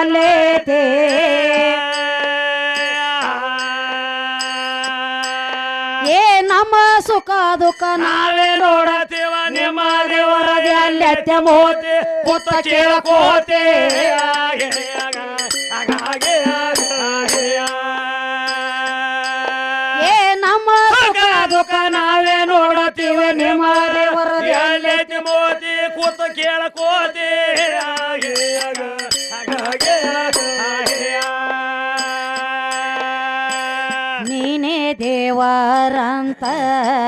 ಎಲ್ಲೈತೆ ಏ ನಮ್ಮ ಸುಖ ದುಃಖ ನಾವೇ ನೋಡತೇವ ನಿಮ್ಮ ವರದಿ ಅಲ್ಲೆತ್ತೆ ಮೋತಿ. ಪುತ್ತ ಕೇಳಕೋತೆ. ಏ ನಮ್ಮ ಸುಖ ದುಃಖ ನಾವೇ ನೋಡತೀವ ನಿಮ್ಮ ವರದಿ ಎಲ್ಲೈತಿ ಮೋತಿ. ಕೂತ ಕೇಳಕೋತೆ. ನೀನೇ ದೇವರಂತ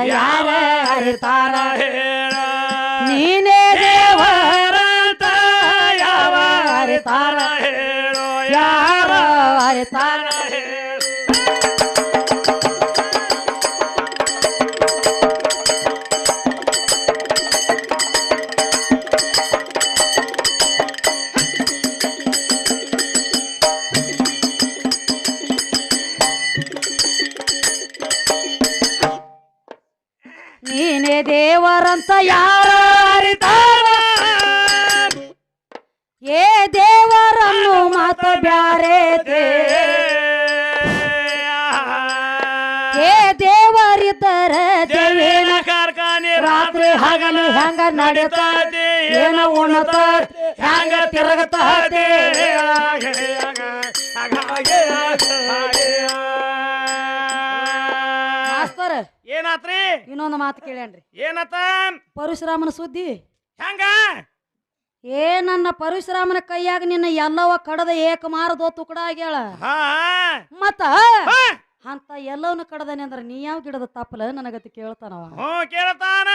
ಯಾರ ಅರಿತಾರ ಹೇಳ. ನೀನೇ ದೇವರಂತ ಯಾವ ಅರಿತಾರ ಹೇಳೋ? ಯಾರ ಅರಿತಾರ ಬ್ಯಾರೆ ಏ ದೇವರಿದ್ದರ ದೇವೇನ ಕಾರ್ಖಾನೆ ರಾತ್ರಿ ಹಗಲು ಹೆಂಗ ನಡೀತೈತಿ ಏನ ಉಣತೈತಿ ಹೆಂಗ ತಿರುಗತೈತಿ ಮಾಸ್ತರ್ ಏನಾತ್ರಿ? ಇನ್ನೊಂದು ಮಾತು ಕೇಳ್ಯಾನ್ರಿ. ಏನತ್ತ? ಪರಶುರಾಮನ ಸುದ್ದಿ? ಹೆಂಗ? ಏ ನನ್ನ ಪರಶುರಾಮನ ಕೈಯಾಗ ನಿನ್ನ ಎಲ್ಲವ ಕಡದ ಏಕ ಮಾರದೋ ತುಕಡ ಆಗ್ಯಾಳ. ಹಾ ಮತ್ತ. ಅಂತ ಎಲ್ಲವನ್ನ ಕಡದನೆ ಅಂದ್ರ ನೀ ಯಾವ ಗಿಡದ ತಪ್ಪಲ ನನಗತಿ ಕೇಳ್ತಾನವ. ಹ್ಞೂ ಕೇಳತಾನ.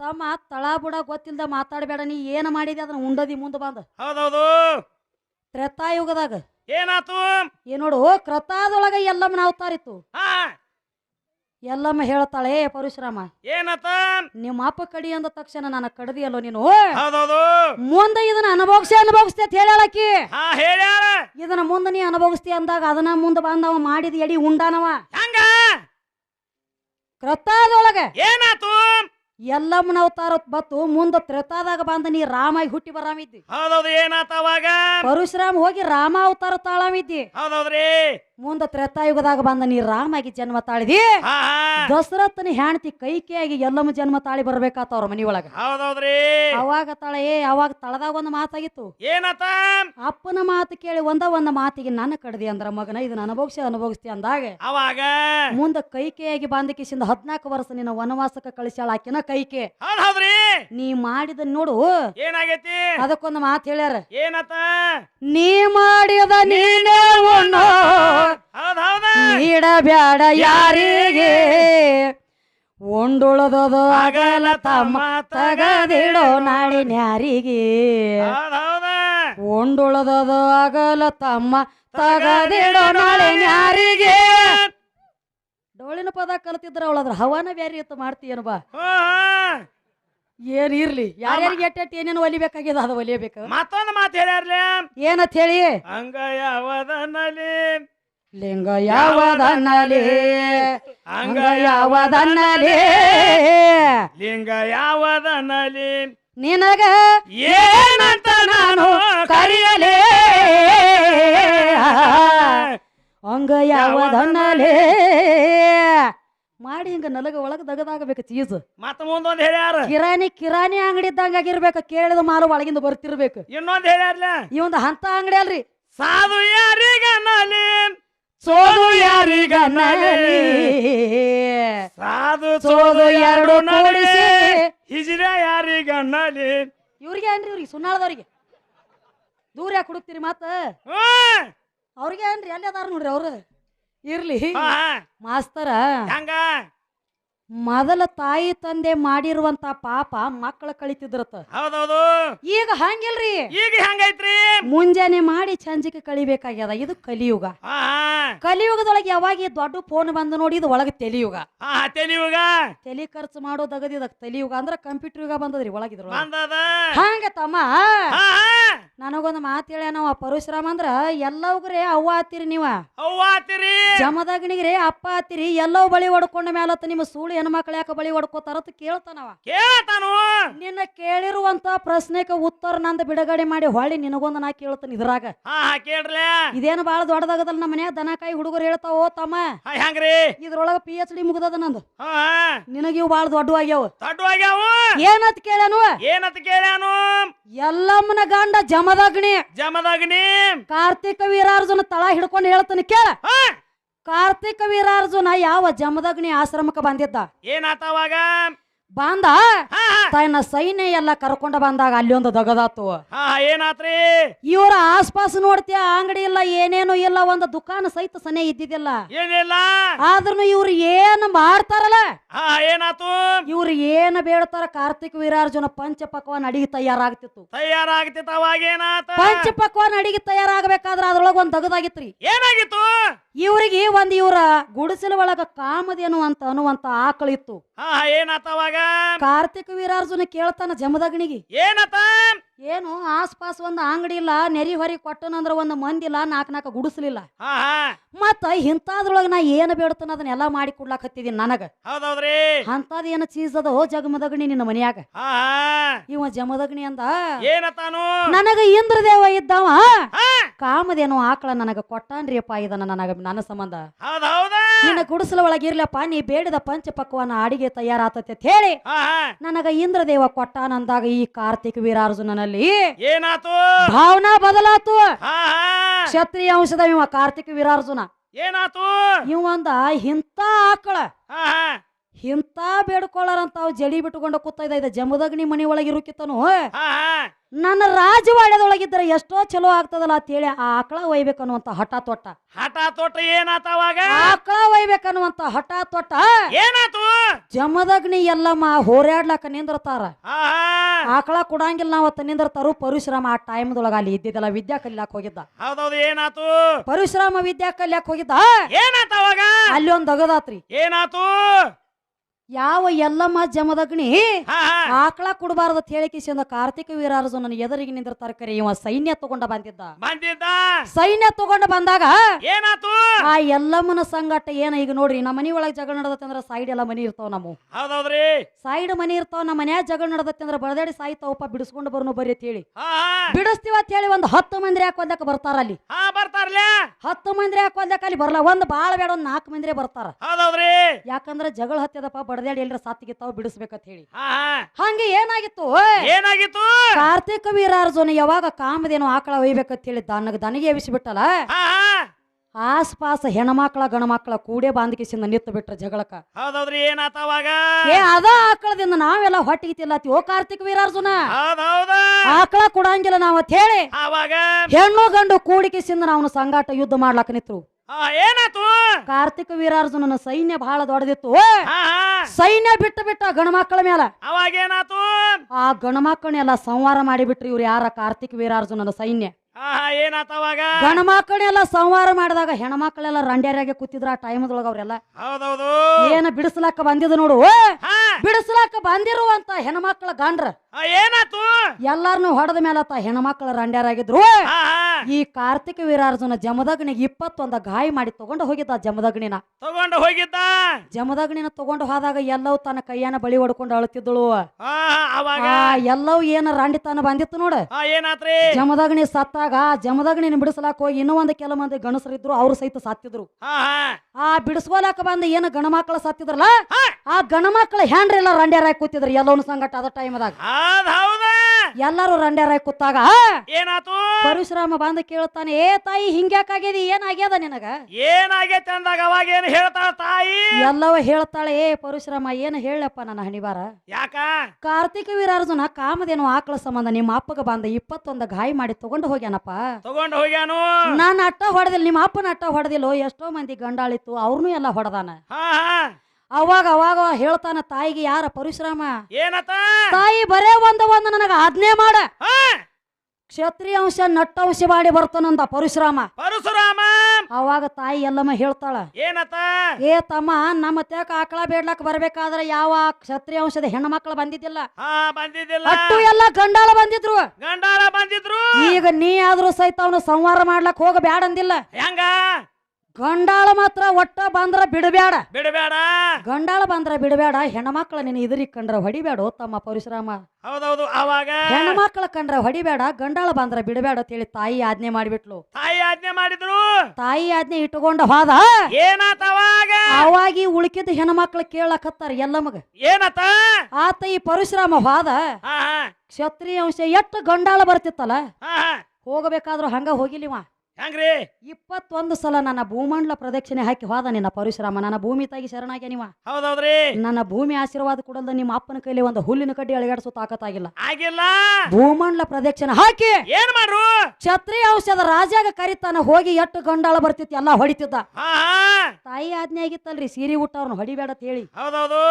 ತಮ್ಮ ತಳ ಬುಡ ಗೊತ್ತಿಲ್ದ ಮಾತಾಡಬೇಡ ನೀ ಏನ ಮಾಡಿದೆ ಅದನ್ನ ಉಂಡದಿ ಮುಂದೆ ಬಂದ. ಹೌದೌದು. ತ್ರೇತಾಯುಗದಾಗ ಏನಾತು? ಏ ನೋಡು ಕ್ರತಾದೊಳಗ ಎಲ್ಲಮ್ಮನ ಅವತಾರಿತ್ತು ಹಾ. ಎಲ್ಲಮ್ಮ ಹೇಳ್ತಾಳೆ "ಏ ಪರಶುರಾಮ ಏನತ್ತ ನಿಮ್ಮ ಅಪ್ಪ ಕಡಿ ಅಂದ ತಕ್ಷಣ ನಾನು ಕಡದಿಯಲ್ಲೋ ನೀನು? ಹೌದೌದು. ಮುಂದೆ ಇದನ್ನ ಅನುಭವಿಸಿ ಅನುಭವಿಸ್ತಿ ಅಂತ ಹೇಳಾಕಿ ಹಾ ಹೇಳ್ಯಾರ ಇದನ್ನ ಮುಂದೆ ನೀ ಅನುಭವಿಸ್ತಿ ಅಂದಾಗ ಅದನ್ನ ಮುಂದೆ ಬಂದವ ಮಾಡಿದ ಎಡಿ ಉಂಡಾನವ. ಹಂಗ? ಕ್ರತಾದೊಳಗ ಏನಾತು? ಎಲ್ಲಮ್ಮನ ಅವತಾರ ಬತ್ತು ಮುಂದ ತ್ರೇತಾದಾಗ ಬಂದ ನೀ ರಾಮಾಗಿ ಹುಟ್ಟಿ ಬರಾಮಿದ್ದಿ. ಹೌದೌದು ಏನಾತ ಅವಾಗ? ಪರಶುರಾಮ ಹೋಗಿ ರಾಮ ಅವತಾರ ತಾಳಾಮಿದ್ದಿ. ಹೌದೌದ್ರಿ. ಮುಂದ ತ್ರೇತಾಯುಗದಾಗ ಬಂದ ನೀ ರಾಮಾಗಿ ಜನ್ಮ ತಾಳಿದಿ ದಸರಥನ ಹೆಣ್ತಿ ಕೈಕೆಯಾಗಿ ಎಲ್ಲಮ್ಮ ಜನ್ಮ ತಾಳಿ ಬರ್ಬೇಕಾತ ಅವ್ರ ಮನಿಯೊಳಗ ಅವಾಗ ತಾಳೆ ಏ ಅವಾಗ ತಳದಾಗ ಒಂದು ಮಾತಾಗಿತ್ತು. ಏನತ್ತ? ಅಪ್ಪನ ಮಾತು ಕೇಳಿ ಒಂದ ಒಂದ ಮಾತಿಗೆ ನನ್ನ ಕಡ್ದಿ ಅಂದ್ರ ಮಗನ ಇದನ್ನ ಅನುಭವಿಸಿ ಅನುಭವಿಸ್ತಿ ಅಂದಾಗ ಅವಾಗ? ಮುಂದ ಕೈಕೆಯಾಗಿ ಬಾಂಧಕಿಸಿಂದ ಹದ್ನಾಲ್ಕು ವರ್ಷ ನಿನ್ನ ವನವಾಸಕ್ಕೆ ಕಳಿಸ್ಯಾಳ ಆಕಿನ ಕೈಕೆ. ನೀ ಮಾಡಿದ ನೋಡು. ಏನಾಗೈತಿ? ಅದಕ್ಕೊಂದು ಮಾತು ಹೇಳ್ಯಾರ. ಏನತ್ತ? ನೀ ಮಾಡಿದ ನೀನೇ ನೀಡಬ್ಯಾಡ ಯಾರಿಗೆ? ಉಂಡುಳದದು ಅಗಲ ತಮ್ಮ ತಗದಿಡೋ ನಾಳಿನ ಯಾರಿಗೆ ಹೌದ್ ಹೌದ. ಉಂಡುಳದದು ಆಗಲ ತಮ್ಮ ತಗದಿಡೋ ನಾಳಿನ ಯಾರಿಗೆ ಡೋಳಿನ ಪದ ಕಲ್ತಿದ್ರ ಅವಳದ್ರ ಹವಾನ ಬೇರೆ ಇತ್ತು ಮಾಡ್ತೀಯನು ಬಾ. ಏನ್ ಇರ್ಲಿ? ಯಾರ್ಯಾರಿಗೆ ಎಟ್ಟೆಟ್ ಏನೇನು ಒಲಿಬೇಕಾಗಿದೆ ಅದು ಒಲಿಯಬೇಕು. ಮತ್ತೊಂದು ಮಾತು ಹೇಳ್ಯಾರ್ಲಿ? ಏನಂತ ಹೇಳಿ? ಹಂಗ ಯಾವದನಲ್ಲಿ ಲಿಂಗ ಯಾವದನ್ನಲಿ ಅಂಗ ಯಾವದನ್ನಲಿ ಲಿಂಗ ಯಾವದನ್ನಲಿ ನಿನಗ ಏನಂತ ನಾನು ಕರೆಯಲೇ? ಅಂಗ ಯಾವದನ್ನಲಿ ಮಾಡಿ ಹಿಂಗ ನಲಗ ಒಳಗ ದಗದಾಗಬೇಕು ಚೀಸ್. ಮತ್ತ ಮುಂದೊಂದು ಹೇಳ್ಯಾರ ಕಿರಾಣಿ ಕಿರಾಣಿ ಅಂಗಡಿ ಇದ್ದಂಗ ಆಗಿರ್ಬೇಕು ಕೇಳಿದ ಮಾಲು ಒಳಗಿಂದ ಬರ್ತಿರ್ಬೇಕು. ಇನ್ನೊಂದು ಹೇಳ್ಯಾರ ಇವೊಂದ್ ಹಂತ ಅಂಗಡಿ ಅಲ್ರಿ. ಸಾಧು ಯಾರಿಗನಲ್ಲಿ ಸೋದು ಯಾರಿಗನ್ನಲಿ ಸಾಧು ಸೋದು ಎರಡು ಕೂಡಿಸಿ ಹಿಜಿರ ನಲಿ ಇವ್ರಿಗೆ ಏನ್ರಿ ಇವ್ರಿಗೆ ಸುನ್ನಾಳದವ್ರಿಗೆ? ದೂರ ಯಾಕೆ ಹುಡುಕ್ತೀರಿ ಮತ್ತ ಹ್ಮ್. ಅವ್ರಿಗೆ ಏನ್ರಿ ಎಲ್ಲಿ ಅದಾರ ನೋಡ್ರಿ ಅವ್ರು? ಇರ್ಲಿ. ಮಾಸ್ತರ. ಹಂಗ? ಮೊದಲ ತಾಯಿ ತಂದೆ ಮಾಡಿರುವಂತ ಪಾಪ ಮಕ್ಕಳ ಕಳಿತಿದ್ರತ. ಹೌದೌದು. ಈಗ ಹಂಗಿಲ್ರಿ. ಈಗ ಹೆಂಗೈತ್ರಿ? ಮುಂಜಾನೆ ಮಾಡಿ ಚಂಜಿಕೆ ಕಳಿಬೇಕಾಗ್ಯದ ಇದು ಕಲಿಯುಗ. ಕಲಿಯುಗದೊಳಗೆ ಯಾವಾಗ ಈ ದೊಡ್ಡ ಫೋನ್ ಬಂದು ನೋಡಿ ಇದು ಒಳಗೆ ತೆಲಿಯುಗ. ತೆಲಿಯುಗ? ತೆಲಿ ಖರ್ಚು ಮಾಡೋ ದಗದಿದ ತೆಲಿಯುಗ ಅಂದ್ರ ಕಂಪ್ಯೂಟರ್ ಯುಗ ಬಂದದ್ರಿ ಒಳಗಿದ್ರು ಹಂಗ ತಮ್ಮ. ನನಗೊಂದು ಮಾತು ಹೇಳ ನಾವು ಪರಶುರಾಮ ಅಂದ್ರ ಎಲ್ಲವ್ಗ್ರೆ ಅವ್ವ ಆತಿರಿ ನೀವ. ಅವ್ವ ಆತಿರಿ? ಜಮದಗ್ನಿಗ್ರಿ ಅಪ್ಪ ಆತಿರಿ ಎಲ್ಲವ್ ಬಳಿ ಹೊಡ್ಕೊಂಡ ಮ್ಯಾಲತ್ತ ನಿಮ್ಮ ಸೂಳು ಹೆಣ್ಮಕ್ಳು ಯಾಕೆ ಬಳಿ ಹೊಡ್ಕೋತಾರತ್ ಕೇಳ್ತಾನವ ಕೇಳ್ತಾನು ನಿನ್ನ ಕೇಳಿರುವಂತ ಪ್ರಶ್ನೆಗೆ ಉತ್ತರ ನಂದು ಬಿಡುಗಡೆ ಮಾಡಿ ಹೊಳ್ಳಿ ನಿನಗೊಂದು ನಾ ಕೇಳ್ತಾನೆ ಇದ್ರಾಗ. ಹಾ ಹಾ ಕೇಳ್ರಲೆ. ಇದೇನು ಬಾಳ ದೊಡ್ಡದಾಗದಲ್ಲ ನಮ್ಮ ಮನ್ಯಾಗ ದನಕಾಯಿ ಹುಡುಗರು ಹೇಳ್ತಾವ ತಮ್ಮ? ಹೆಂಗ್ರಿ? ಇದ್ರೊಳಗ ಪಿ ಎಚ್ ಡಿ ಮುಗ್ದದ ನಂದು. ಹಾ ಇವು ಬಾಳ ದೊಡ್ಡ ಆಗ್ಯಾವ. ದೊಡ್ಡವಾಗ್ಯಾವು ಏನತ್ ಕೇಳ್ಯಾನು? ಏನತ್ ಕೇಳ್ಯಾನು? ಎಲ್ಲಮ್ಮನ ಗಂಡ ಜಮದಗ್ನಿ. ಜಮದಗ್ನಿ. ಕಾರ್ತಿಕ ವೀರಾರ್ಜುನ ತಳ ಹಿಡ್ಕೊಂಡು ಹೇಳ್ತಾನೆ ಕೇಳ. ಕಾರ್ತಿಕ ವೀರಾರ್ಜುನ ಯಾವ ಜಮದಗ್ನಿ ಆಶ್ರಮಕ್ಕೆ ಬಂದಿದ್ದ? ಏನಾತ ಅವಾಗ? ಬಂದ? ಹಾ ಹಾ. ತನ್ನ ಸೈನ್ಯ ಎಲ್ಲ ಕರ್ಕೊಂಡ ಬಂದಾಗ ಅಲ್ಲಿ ಒಂದು ದಗದಾತು. ಹಾ ಏನಾತ್ರಿ? ಇವರ ಆಸ್ಪಾಸ್ ನೋಡ್ತೀಯ ಅಂಗಡಿ ಇಲ್ಲ ಏನೇನು ಇಲ್ಲ ಒಂದು ದುಕಾನ ಸಹಿತ ಸನೇ ಇದ್ದಿದ್ದಿಲ್ಲ. ಏನಿಲ್ಲ? ಆದ್ರೂ ಇವ್ರು ಏನು ಮಾಡ್ತಾರಲ್ಲ? ಹಾ ಏನಾತು? ಇವ್ರು ಏನ್ ಬೇಡ್ತಾರ ಕಾರ್ತಿಕ್ ವೀರಾರ್ಜುನ ಪಂಚ ಪಕ್ವಾನ್ ಅಡಿಗೆ ತಯಾರಾಗ್ತಿತ್ತು. ತಯಾರಾಗ್ತಿತ್ತು ಅವಾಗ ಏನಾತ? ಪಂಚ ಪಕ್ವಾನ್ ಅಡಿಗೆ ತಯಾರಾಗಬೇಕಾದ್ರ ಅದ್ರೊಳಗ ಒಂದ್ ದಗದಾಗಿತ್ರಿ. ಏನಾಗಿತ್ತು? ಇವ್ರಿಗೆ ಒಂದ್ ಇವ್ರ ಗುಡಿಸಲ ಒಳಗ ಕಾಮಧೇನು ಅಂತ ಅನ್ನುವಂತ ಆಕಳಿತ್ತು ಹಾ ಹಾ ಏನಾತ ಅವಾಗ? ಕಾರ್ತಿಕ್ ವೀರಾರ್ಜುನ ಕೇಳ್ತಾನ ಜಮದಗ್ನಿಗೆ. ಏನತ? ಏನು ಆಸ್ಪಾಸ್ ಒಂದು ಅಂಗಡಿ ಇಲ್ಲ ನೆರಿ ಹೊರಿ ಕೊಟ್ಟನಂದ್ರ ಒಂದ್ ಮಂದಿಲ್ಲ ನಾಲ್ಕು ನಾಲ್ಕು ಗುಡಿಸ್ಲಿಲ್ಲ. ಮತ್ತ ಇಂತಾದ್ರೊಳಗ ನಾ ಏನ್ ಬೇಡ್ತಾನ ಅದನ್ನೆಲ್ಲ ಮಾಡಿ ಕೊಡ್ಲಾಕ್ ಹತ್ತಿದೀನಿ ನನಗ. ಹೌದೌದ್ರಿ. ಅಂತದ ಏನ ಚೀಸ್ ಅದ ಹೋ ಜಗಮದಗ್ನಿ ನಿನ್ನ ಮನ್ಯಾಗ. ಇವ ಜಮದಗ್ನಿ ಅಂದ ಏನತಾನು ನನಗ ಇಂದ್ರದೇವ ಇದ್ದವ. ಕಾಮದೇನು ಆಕಳ ನನಗ ಕೊಟ್ಟಾನ್ರಿಯಪ್ಪ ಇದನ್ನ ನನಗ ನನ್ನ ಸಂಬಂಧ. ಹೌದ ಹೌದ. ನಿನ್ನ ಗುಡಿಸಲ ಒಳಗಿರ್ಲಪ್ಪ ನೀ ಬೇಡದ ಪಂಚ ಪಕ್ವನ ಅಡಿಗೆ ತಯಾರಾತತೆ ಅಂತ ಹೇಳಿ ನನಗ ಇಂದ್ರದೇವ ಕೊಟ್ಟಾನಂದಾಗ ಈ ಕಾರ್ತಿಕ್ ವೀರಾರ್ಜುನನಲ್ಲಿ ಏನಾತು? ಭಾವನಾ ಬದಲಾತು. ಕ್ಷತ್ರಿಯ ಅಂಶದ ಇವ ಕಾರ್ತಿಕ್ ವೀರಾರ್ಜುನ. ಏನಾತು? ಇವಂದ ಇಂತ ಆಕಳ. ಇಂತ ಬೇಡ್ಕೊಳ್ಳಾರಂತ ಅವ್ ಜಡಿ ಬಿಟ್ಕೊಂಡು ಕೂತ ಇದ್ದ ಜಮದಗ್ನಿ ಮನೆ ಒಳಗೆ ಇರುಕಿತ್ತನು ನನ್ನ ರಾಜವಾಡ್ಯದೊಳಗಿದ್ರೆ ಎಷ್ಟೋ ಚಲೋ ಆಗ್ತದಲ್ಲ ಅಂತ ಹೇಳಿ ಆ ಆಕಳ ಒಯ್ಬೇಕನ್ನುವಂತ ಹಠ ತೊಟ್ಟ. ಹಠ ತೊಟ್ಟ ಏನಾತ ಅವಾಗ? ಆಕಳ ಒಯ್ಬೇಕನ್ನುವಂತ ಹಠ ತೊಟ್ಟ. ಏನಾತು? ಜಮದಗ್ನಿ ಎಲ್ಲಮ್ಮ ಹೋರಾಡ್ಲಾಕ ನಿಂದಿರ್ತಾರ. ಆಕಳ ಕೊಡಂಗಿಲ್ಲ ನಾವತ್ತ ನಿಂದಿರ್ತಾರು. ಪರಶುರಾಮ ಆ ಟೈಮ್ದೊಳಗ ಅಲ್ಲಿ ಇದ್ದಿದ್ದಲ್ಲ ವಿದ್ಯಾ ಕಲಿಯಾಕ ಹೋಗಿದ್ದ. ಹೌದೌದು ಏನಾತು? ಪರಶುರಾಮ ವಿದ್ಯಾ ಕಲಿಯಾಕ ಹೋಗಿದ್ದ? ಏನಾತ ಅವಾಗ? ಅಲ್ಲಿ ಒಂದ್ ದಗದಾತ್ರಿ. ಏನಾತು? ಯಾವ ಎಲ್ಲಮ್ಮ ಜಮದಗ್ನಿ ಆಕಳ ಕೊಡಬಾರ್ದು ಹೇಳಿಕಿಸಿಂದ ಕಾರ್ತಿಕ ನನ್ನ ಎದುರಿಗೆ ನಿಂದಿರ್ತಾರ ಕರೆ. ಇವ ಸೈನ್ಯ ತಗೊಂಡ ಬಂದಿದ್ದ. ಬಂದಿದ್ದ? ಸೈನ್ಯ ತಗೊಂಡ ಬಂದಾಗ ಏನಾತು? ಆ ಎಲ್ಲಮ್ಮನ ಸಂಗಟ ಏನ ಈಗ ನೋಡ್ರಿ ನಮ್ಮ ಮನಿ ಒಳಗೆ ಜಗಳ ನಡದತ್ತೆ ಅಂದ್ರೆ ಸೈಡ್ ಎಲ್ಲ ಮನಿ ಇರ್ತಾವ ನಮ್ಮ. ಹೌದೌದ್ರಿ. ಸೈಡ್ ಮನಿ ಇರ್ತಾವ ನಮ್ಮ ಮನ್ಯಾಗ ಜಗಳ ನಡದತ್ತೆ ಅಂದ್ರ ಬಡದಾಡಿ ಸಾಯ್ತಾವಪ್ಪ ಬಿಡಿಸ್ಕೊಂಡು ಬರ್ನು ಬರ್ರಿ ಅಂತ ಹೇಳಿ. ಬಿಡಿಸ್ತೀವ ಅಂತ ಹೇಳಿ ಒಂದ್ ಹತ್ತು ಮಂದಿ ಹಾಕೋದಕ್ಕೆ ಬರ್ತಾರ ಅಲ್ಲಿ? ಹಾ ಬರ್ತಾರ್ಲೆ. ಹತ್ತು ಮಂದಿ ಹಾಕೋದಕ್ಕೆ ಅಲ್ಲಿ ಬರಲ್ಲ ಒಂದ್ ಬಾಳ ಬೇಡ ಒಂದ್ ನಾಲ್ಕು ಮಂದಿ ಬರ್ತಾರ. ಹೌದೌದ್ರಿ. ಯಾಕಂದ್ರ ಜಗಳ ಹತ್ಯದಪ್ಪ ಎಲ್ಲರ ಸಾತ್ತಿಗೆ ತಾವು ಬಿಡಿಸ್ಬೇಕಂತ ಹೇಳಿ. ಹಂಗೆ ಏನಾಗಿತ್ತು ಏನಾಗಿತ್ತು? ಕಾರ್ತಿಕ ವೀರಾರ್ಜುನ ಯಾವಾಗ ಕಾಮದೇನು ಆಕಳ ಒಯ್ಬೇಕಂತ ಹೇಳಿ ದನಗ ದನಿಗೆ ಎಬಿಸಿಬಿಟ್ಟಲ್ಲ ಹಾ ಹಾ. ಆಸ್ಪಾಸ ಹೆಣ್ಮಕ್ಳ ಗಣಮಕ್ಳ ಕೂಡೆ ಬಾಂಧಕಿಸಿಂದ ನಿತ್ತು ಬಿಟ್ರ ಜಗಳಕ್ಕ. ಹೌದೌದ್ರಿ ಏನಾತವಾಗ ಏ ಅದ ಆಕಳದಿಂದ ನಾವೆಲ್ಲ ಹೊಟ್ಟಿಗೆ ತಿಲ್ಲಾತಿ ಓ ಕಾರ್ತಿಕ ವೀರಾರ್ಜುನ. ಆಕಳ ಕೊಡಂಗಿಲ್ಲ ಅಂತ ಹೇಳಿ. ಅವಾಗ? ಹೆಣ್ಣು ಗಂಡು ಕೂಡಿಕಿಸಿಂದ ನಾವು ಸಂಗಾಟ ಯುದ್ಧ ಮಾಡ್ಲಾಕ ನಿತ್ರು. ಏನಾತು? ಕಾರ್ತಿಕ ವೀರಾರ್ಜುನನ ಸೈನ್ಯ ಬಹಳ ದೊಡ್ಡದಿತ್ತು ಸೈನ್ಯ ಬಿಟ್ಟು ಬಿಟ್ಟ ಗಣಮಕ್ಕಳ ಮೇಲೆ ಅವಾಗ ಏನಾತು ಆ ಗಣಮಕ್ಕಳನ್ನೆಲ್ಲ ಸಂಹಾರ ಮಾಡಿಬಿಟ್ರಿ ಇವ್ರು ಯಾರ ಕಾರ್ತಿಕ್ ವೀರಾರ್ಜುನನ ಸೈನ್ಯ. ಹಾ ಹಾ ಏನಾತ ಅವಾಗ? ಗಣಮಕ್ಕಳನ್ನೆಲ್ಲ ಸಂಹಾರ ಮಾಡಿದಾಗ ಹೆಣ್ಮಕ್ಳೆಲ್ಲ ರಂಡ್ಯಾರಾಗೆ ಕೂತಿದ್ರ ಆ ಟೈಮದೊಳಗ ಅವ್ರೆಲ್ಲ. ಹೌದೌದು. ಏನ ಬಿಡಿಸ್ಲಾಕ ಬಂದಿದ್ ನೋಡು ಬಿಡಿಸ್ಲಾಕ ಬಂದಿರುವಂತ ಹೆಣ್ಮಕ್ಳ ಗಂಡ್ರ. ಏನಾತು? ಎಲ್ಲಾರನು ಹೊಡೆದ ಮೇಲತ್ತ ಹೆಣ್ಮಕ್ಳ ರಂಡ್ಯಾರಾಗಿದ್ರು ಈ ಕಾರ್ತಿಕ ವೀರಾರ್ಜುನ ಜಮದಗ್ನಿಗೆ ಇಪ್ಪತ್ತೊಂದ ಗಾಯ ಮಾಡಿ ತಗೊಂಡು ಹೋಗಿದ್ದ ಜಮದಗ್ನಿನ. ತಗೊಂಡು ಹೋಗಿದ್ದ? ಜಮದಗ್ನಿನ ತಗೊಂಡು ಹೋದಾಗ ಎಲ್ಲವೂ ತನ್ನ ಕೈಯನ್ನ ಬಳಿ ಹೊಡ್ಕೊಂಡು ಆ ಎಲ್ಲವೂ ಏನ ರಂಡಿತನ ಬಂದಿತ್ತು ನೋಡು. ಏನಾತ್ರಿ? ಜಮದಗ್ನಿ ಸತ್ತಾಗ ನೀನು ಬಿಡಿಸಲಾಕ ಹೋಗಿ ಇನ್ನೂ ಒಂದು ಕೆಲ ಮಂದಿ ಗಣಸರಿದ್ರು ಅವ್ರು ಸಹಿತ ಸಾತ್ತಿದ್ರು. ಆ ಬಿಡಿಸ್ಕೊಲಾಕ ಬಂದ ಏನು ಗಣಮಕ್ಕಳ ಸತ್ತಿದ್ರಲ್ಲ. ಆ ಗಣಮಕ್ಳ ಎಲ್ಲ ರಂಡ್ಯಾರ ಕೂತಿದ್ರು ಎಲ್ಲವನ್ನು ಸಂಗಟ ಅದ ಟೈಮ್ದಾಗ ಎಲ್ಲರೂ ರಂಡ್ಯಾರ ಕೂತಾಗ ಏನಾತು? ಪರಶುರಾಮ ಬಂದ ಕೇಳ್ತಾನೆ ಏ ತಾಯಿ ಹಿಂಗ್ಯಾಕಾಗ್ಯದಿ ಏನಾಗ್ಯದ ನಿನಗ? ಏನಾಗೈತೆ ಅಂದಾಗ ಅವಾಗ ಏನ್ ಹೇಳ್ತಾಳ ತಾಯಿ? ಎಲ್ಲವ ಹೇಳ್ತಾಳೆ ಏ ಪರಶುರಾಮ ಏನ್ ಹೇಳಪ್ಪ ನನ್ನ ಹಣಿಬಾರ? ಯಾಕ? ಕಾರ್ತಿಕ ವೀರಾರ್ಜುನ ಕಾಮದೇನು ಆಕಳ ಸಂಬಂಧ ನಿಮ್ಮ ಅಪ್ಪಗ ಬಂದ ಇಪ್ಪತ್ತೊಂದ ಗಾಯ ಮಾಡಿ ತಗೊಂಡು ಹೋಗ್ಯಾನಪ್ಪ. ತಗೊಂಡು ಹೋಗ್ಯಾನು? ನಾನು ಅಟ್ಟ ಹೊಡೆದಿಲ್ಲ ನಿಮ್ಮ ಅಪ್ಪನ ಅಟ್ಟ ಹೊಡೆದಿಲ್ಲೋ ಎಷ್ಟೋ ಮಂದಿ ಗಂಡಾಳಿತ್ತು ಅವ್ರನ್ನೂ ಎಲ್ಲ ಹೊಡೆದಾನ. ಅವಾಗ ಅವಾಗ ಹೇಳ್ತಾನ ತಾಯಿಗೆ ಯಾರ ಪರಿಶ್ರಮ? ಏನತ? ತಾಯಿ ಬರೇ ಒಂದು ಒಂದು ನನಗ ಆಜ್ಞೆ ಮಾಡ. ಕ್ಷತ್ರಿಯ ಅಂಶ ನಟ್ಟ ಅಂಶ ಮಾಡಿ ಬರ್ತಾನಂದ ಪರಶುರಾಮ. ಪರಶುರಾಮ? ಅವಾಗ ತಾಯಿ ಎಲ್ಲಮ್ಮ ಹೇಳ್ತಾಳ ಏನತ? ಏ ತಮ್ಮ ನಮ್ಮ ತ್ಯಾಕ ಆಕಳ ಬೇಡ್ಲಕ್ ಬರ್ಬೇಕಾದ್ರೆ ಯಾವ ಕ್ಷತ್ರಿಯ ಅಂಶದ ಹೆಣ್ಣು ಮಕ್ಕಳು ಬಂದಿದ್ದಿಲ್ಲ ಬಂದಿದ್ದಿಲ್ಲ. ಅಟ್ಟು ಎಲ್ಲ ಗಂಡಾಳ ಬಂದಿದ್ರು. ಗಂಡಾಳ ಬಂದಿದ್ರು? ಈಗ ನೀ ಆದ್ರೂ ಸಹಿತ ಅವನು ಸಂವಾರ ಮಾಡ್ಲಕ್ ಹೋಗ ಅಂದಿಲ್ಲ. ಹೆಂಗ? ಗಂಡಾಳ ಮಾತ್ರ ಒಟ್ಟ ಬಂದ್ರ ಬಿಡಬೇಡ ಬಿಡಬೇಡ ಗಂಡಾಳ ಬಂದ್ರ ಬಿಡಬೇಡ ಹೆಣ್ಮಕ್ಳ ನಿನ್ನ ಇದ್ರಿಗೆ ಕಂಡ್ರ ಹೊಡಿಬೇಡ ತಮ್ಮ ಪರಶುರಾಮ. ಹೌದೌದು ಅವಾಗ ಹೆಣ್ಮಕ್ಳ ಕಂಡ್ರ ಹೊಡಿಬೇಡ ಗಂಡಾಳ ಬಂದ್ರ ಬಿಡಬೇಡ ಅಂತ ಹೇಳಿ ತಾಯಿ ಆಜ್ಞೆ ಮಾಡಿಬಿಟ್ಲು. ತಾಯಿ ಆಜ್ಞೆ ಮಾಡಿದ್ರು. ತಾಯಿ ಆಜ್ಞೆ ಇಟ್ಟುಕೊಂಡ ಹೋದ. ಏನಾತ ಅವಾಗ? ಅವಾಗಿ ಉಳ್ಕಿದ ಹೆಣ್ಮಕ್ಳು ಕೇಳಕತ್ತಾರ ಎಲ್ಲಮಗ ಏನತ್ತ ಆತ ಈ ಪರಶುರಾಮ ಹೋದ. ಕ್ಷತ್ರಿಯ ಅಂಶ ಎಷ್ಟು ಗಂಡಾಳ ಬರ್ತಿತ್ತಲ್ಲ? ಹೋಗಬೇಕಾದ್ರೂ ಹಂಗ ಹೋಗಿಲಿವ ಹೆಂಗ್ರಿ ಇಪ್ಪತ್ತೊಂದು ಸಲ ನನ್ನ ಭೂಮಂಡಲ ಪ್ರದಕ್ಷಿಣೆ ಹಾಕಿ ಹೋದ ನಿನ್ನ ಪರಶುರಾಮ. ನನ್ನ ಭೂಮಿ ತಾಗಿ ಶರಣಾಗ್ಯ ನೀವ. ಹೌದೌದ್ರಿ? ನನ್ನ ಭೂಮಿ ಆಶೀರ್ವಾದ ಕೊಡಲ್ದ ನಿಮ್ಮ ಅಪ್ಪನ ಕೈಲಿ ಒಂದು ಹುಲ್ಲಿನ ಕಡ್ಡಿ ಅಳಗಾಡಿಸೋ ತಾಕತ್ತಾಗಿಲ್ಲ. ಆಗಿಲ್ಲ? ಭೂಮಂಡಲ ಪ್ರದಕ್ಷಿಣೆ ಹಾಕಿ ಏನ್ ಮಾಡ್ರು? ಛತ್ರಿ ಔಷಧ ರಾಜಾಗ ಕರಿತಾನ ಹೋಗಿ ಎಟ್ಟು ಗಂಡಾಳ ಬರ್ತಿತ್ತು ಎಲ್ಲ ಹೊಡಿತಿದ್ದ. ತಾಯಿ ಆಜ್ಞೆ ಆಗಿತ್ತಲ್ರಿ ಸೀರೆ ಉಟ್ಟ ಅವ್ರನ್ನ ಹೊಡಿಬೇಡ ಅಂತ ಹೇಳಿ. ಹೌದೌದು.